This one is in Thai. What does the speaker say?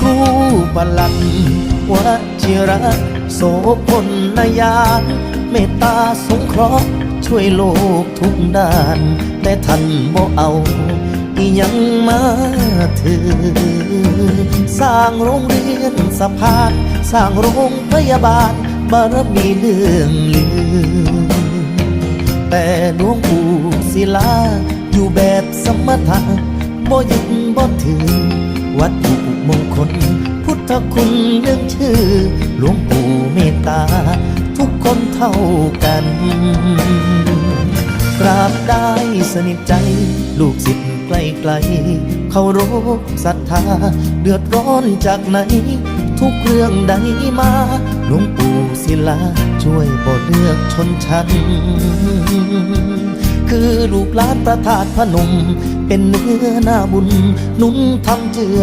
ครูบาลันวชิระโสพลนายา เมตตาสงเคราะห์ช่วยโลกทุกด้าน แต่ท่านบ่เอาอียังมาถือ สร้างโรงเรียนสะพาน สร้างโรงพยาบาล บารมีเรื่องลือ แต่หลวงปู่ศิลาอยู่แบบสมถะบ่ยึดบ่ถือ วัตถุมงคล พุทธคุณยังชื่อ หลวงปู่เมตตา ทุกคนเท่ากันกราบได้สนิทใจ ลูกศิษย์ไกลไกลๆเคารพศรัทธา เดือดร้อนจากไหน ทุกเรื่องใดมา หลวงปู่ศิลา ช่วยบ่เลือกชนชั้น คือลูกหลานประทาตพนม เป็นเนื้อหน้าบุญ นุ่นทำเจือ